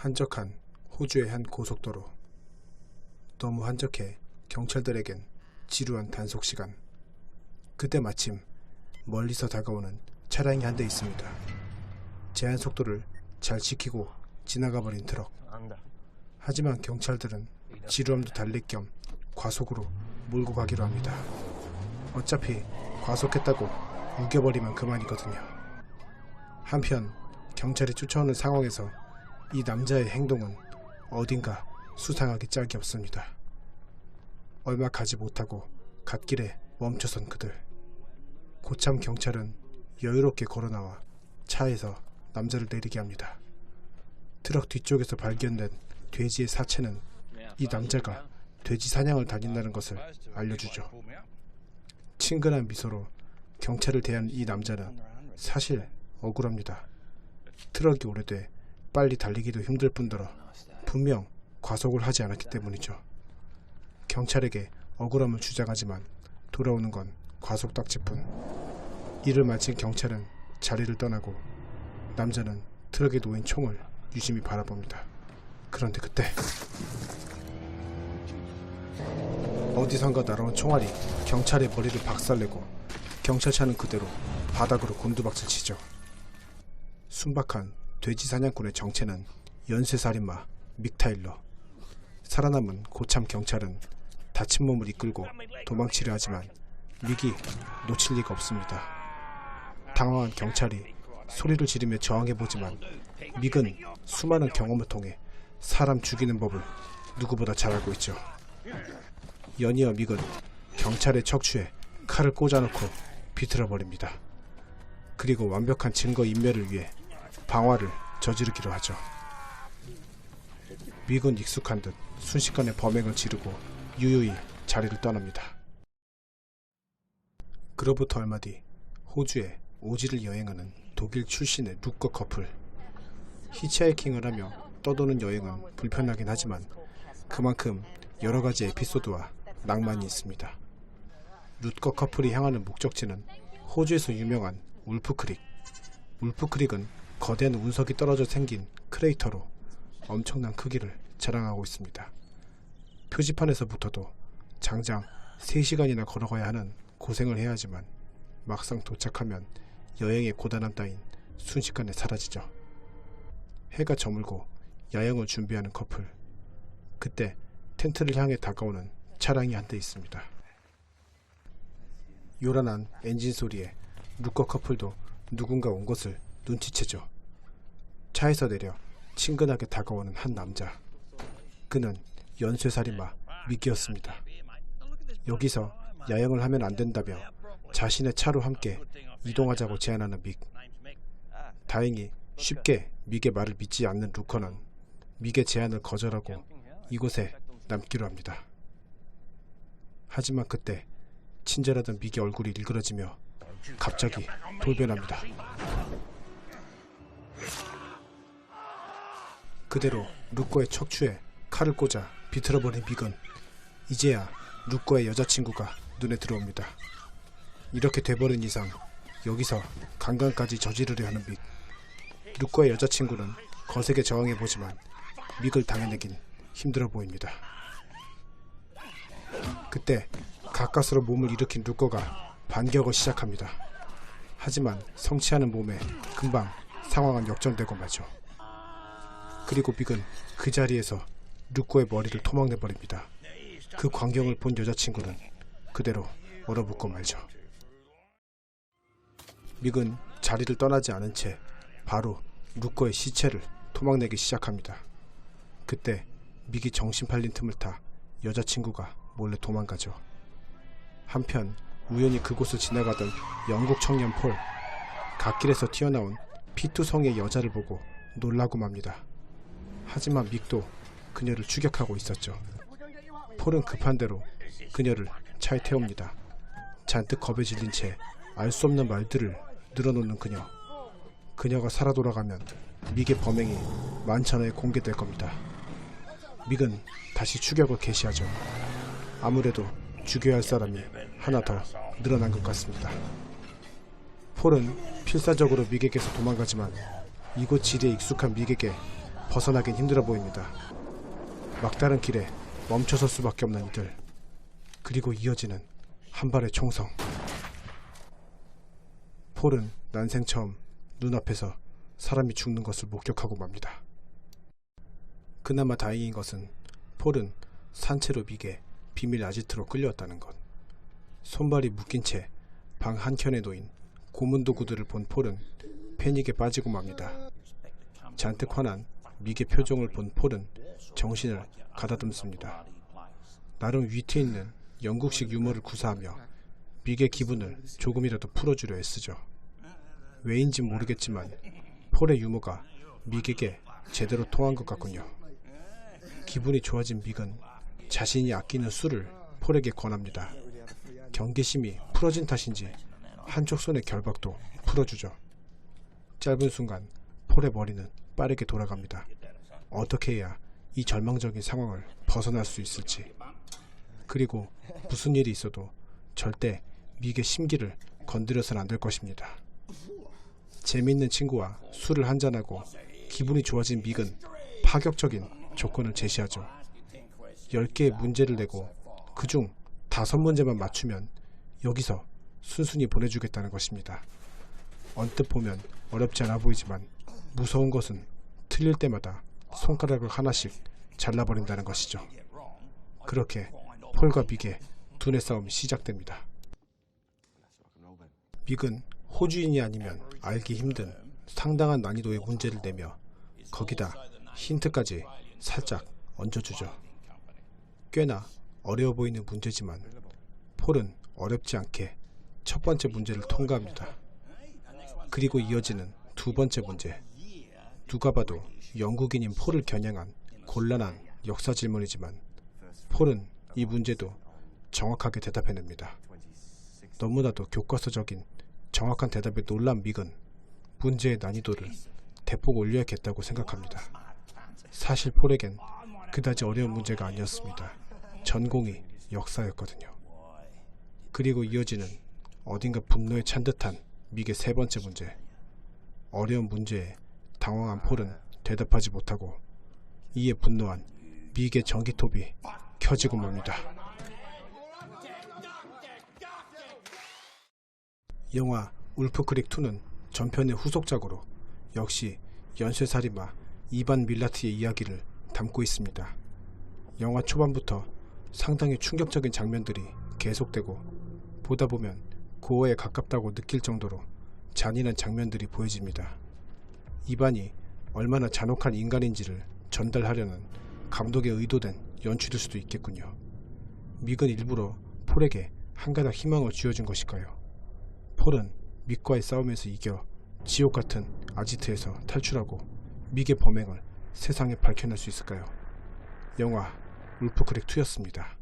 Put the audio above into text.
한적한 호주의 한 고속도로. 너무 한적해 경찰들에겐 지루한 단속 시간. 그때 마침 멀리서 다가오는 차량이 한 대 있습니다. 제한 속도를 잘 지키고 지나가 버린 트럭. 하지만 경찰들은 지루함도 달랠 겸 과속으로 몰고 가기로 합니다. 어차피 과속했다고 우겨버리면 그만이거든요. 한편 경찰이 쫓아오는 상황에서 이 남자의 행동은 어딘가 수상하기 짝이 없습니다. 얼마 가지 못하고 갓길에 멈춰선 그들. 고참 경찰은 여유롭게 걸어나와 차에서 남자를 내리게 합니다. 트럭 뒤쪽에서 발견된 돼지의 사체는 이 남자가 돼지 사냥을 다닌다는 것을 알려주죠. 친근한 미소로 경찰을 대하는 이 남자는 사실 억울합니다. 트럭이 오래돼 빨리 달리기도 힘들 뿐더러 분명 과속을 하지 않았기 때문이죠. 경찰에게 억울함을 주장하지만 돌아오는 건 과속 딱지뿐. 이를 마친 경찰은 자리를 떠나고 남자는 트럭에 놓인 총을 유심히 바라봅니다. 그런데 그때 어디선가 날아온 총알이 경찰의 머리를 박살내고 경찰차는 그대로 바닥으로 곤두박질 치죠. 순박한 돼지 사냥꾼의 정체는 연쇄살인마 믹타일러. 살아남은 고참 경찰은 다친 몸을 이끌고 도망치려 하지만 믹이 놓칠 리가 없습니다. 당황한 경찰이 소리를 지르며 저항해보지만 믹은 수많은 경험을 통해 사람 죽이는 법을 누구보다 잘 알고 있죠. 연이어 믹은 경찰의 척추에 칼을 꽂아놓고 비틀어버립니다. 그리고 완벽한 증거 인멸을 위해 방화를 저지르기로 하죠. 믹은 익숙한 듯 순식간에 범행을 지르고 유유히 자리를 떠납니다. 그로부터 얼마 뒤 호주에 오지를 여행하는 독일 출신의 루커 커플 히치하이킹을 하며 떠도는 여행은 불편하긴 하지만 그만큼 여러 가지 에피소드와 낭만이 있습니다. 룻거 커플이 향하는 목적지는 호주에서 유명한 울프크릭. 울프크릭은 거대한 운석이 떨어져 생긴 크레이터로 엄청난 크기를 자랑하고 있습니다. 표지판에서부터도 장장 3시간이나 걸어가야 하는 고생을 해야 하지만 막상 도착하면 여행의 고단함 따윈 순식간에 사라지죠. 해가 저물고 야영을 준비하는 커플. 그때 텐트를 향해 다가오는 차량이 한 대 있습니다. 요란한 엔진 소리에 루커 커플도 누군가 온 것을 눈치채죠. 차에서 내려 친근하게 다가오는 한 남자. 그는 연쇄살인마 미기였습니다. 여기서 야영을 하면 안 된다며 자신의 차로 함께 이동하자고 제안하는 믹. 다행히 쉽게 믹의 말을 믿지 않는 루커는 믹의 제안을 거절하고 이곳에 남기로 합니다. 하지만 그때 친절하던 믹의 얼굴이 일그러지며 갑자기 돌변합니다. 그대로 루커의 척추에 칼을 꽂아 비틀어버린 믹은 이제야 루커의 여자친구가 눈에 들어옵니다. 이렇게 돼버린 이상 여기서 강간까지 저지르려 하는 믹. 루커의 여자친구는 거세게 저항해보지만 믹을 당해내긴 힘들어 보입니다. 그때 가까스로 몸을 일으킨 루커가 반격을 시작합니다. 하지만 성취하는 몸에 금방 상황은 역전되고 마죠. 그리고 빅은 그 자리에서 루커의 머리를 토막내버립니다. 그 광경을 본 여자친구는 그대로 얼어붙고 말죠. 믹은 자리를 떠나지 않은 채 바로 루커의 시체를 토막내기 시작합니다. 그때 믹이 정신 팔린 틈을 타 여자친구가 몰래 도망가죠. 한편 우연히 그곳을 지나가던 영국 청년 폴 갓길에서 튀어나온 피투성의 여자를 보고 놀라고 맙니다. 하지만 믹도 그녀를 추격하고 있었죠. 폴은 급한 대로 그녀를 차에 태웁니다. 잔뜩 겁에 질린 채 알 수 없는 말들을 늘어놓는 그녀. 그녀가 살아 돌아가면 믹의 범행이 만천하에 공개될 겁니다. 믹은 다시 추격을 개시하죠. 아무래도 죽여야 할 사람이 하나 더 늘어난 것 같습니다. 폴은 필사적으로 믹에게서 도망가지만 이곳 지리에 익숙한 믹에게 벗어나긴 힘들어 보입니다. 막다른 길에 멈춰설 수밖에 없는 이들. 그리고 이어지는 한 발의 총성. 폴은 난생 처음 눈앞에서 사람이 죽는 것을 목격하고 맙니다. 그나마 다행인 것은 폴은 산채로 미개 비밀 아지트로 끌려왔다는 것. 손발이 묶인 채 방 한켠에 놓인 고문 도구들을 본 폴은 패닉에 빠지고 맙니다. 잔뜩 화난 미개 표정을 본 폴은 정신을 가다듬습니다. 나름 위트 있는 영국식 유머를 구사하며 미개 기분을 조금이라도 풀어주려 애쓰죠. 왜인지 모르겠지만 폴의 유머가 미개에게 제대로 통한 것 같군요. 기분이 좋아진 믹은 자신이 아끼는 술을 폴에게 권합니다. 경계심이 풀어진 탓인지 한쪽 손의 결박도 풀어주죠. 짧은 순간 폴의 머리는 빠르게 돌아갑니다. 어떻게 해야 이 절망적인 상황을 벗어날 수 있을지. 그리고 무슨 일이 있어도 절대 믹의 심기를 건드려서는 안 될 것입니다. 재미있는 친구와 술을 한잔하고 기분이 좋아진 믹은 파격적인 조건을 제시하죠. 10개의 문제를 내고 그중 5문제만 맞추면 여기서 순순히 보내주겠다는 것입니다. 언뜻 보면 어렵지 않아 보이지만 무서운 것은 틀릴 때마다 손가락을 하나씩 잘라버린다는 것이죠. 그렇게 폴과 믹의 두뇌 싸움이 시작됩니다. 믹은 호주인이 아니면 알기 힘든 상당한 난이도의 문제를 내며 거기다 힌트까지 살짝 얹어주죠. 꽤나 어려워 보이는 문제지만 폴은 어렵지 않게 첫 번째 문제를 통과합니다. 그리고 이어지는 두 번째 문제. 누가 봐도 영국인인 폴을 겨냥한 곤란한 역사 질문이지만 폴은 이 문제도 정확하게 대답해냅니다. 너무나도 교과서적인 정확한 대답에 놀란 믹은 문제의 난이도를 대폭 올려야겠다고 생각합니다. 사실 폴에겐 그다지 어려운 문제가 아니었습니다. 전공이 역사였거든요. 그리고 이어지는 어딘가 분노에 찬 듯한 믹의 세 번째 문제. 어려운 문제에 당황한 폴은 대답하지 못하고 이에 분노한 믹의 전기톱이 켜지고 맙니다. 영화 울프크릭 2는 전편의 후속작으로 역시 연쇄살인마 이반 밀라트의 이야기를 담고 있습니다. 영화 초반부터 상당히 충격적인 장면들이 계속되고 보다 보면 고어에 가깝다고 느낄 정도로 잔인한 장면들이 보여집니다. 이반이 얼마나 잔혹한 인간인지를 전달하려는 감독의 의도된 연출일 수도 있겠군요. 믹은 일부러 폴에게 한 가닥 희망을 쥐어준 것일까요? 폴은 믹과의 싸움에서 이겨 지옥 같은 아지트에서 탈출하고 믹의 범행을 세상에 밝혀낼 수 있을까요? 영화 울프크릭 2였습니다.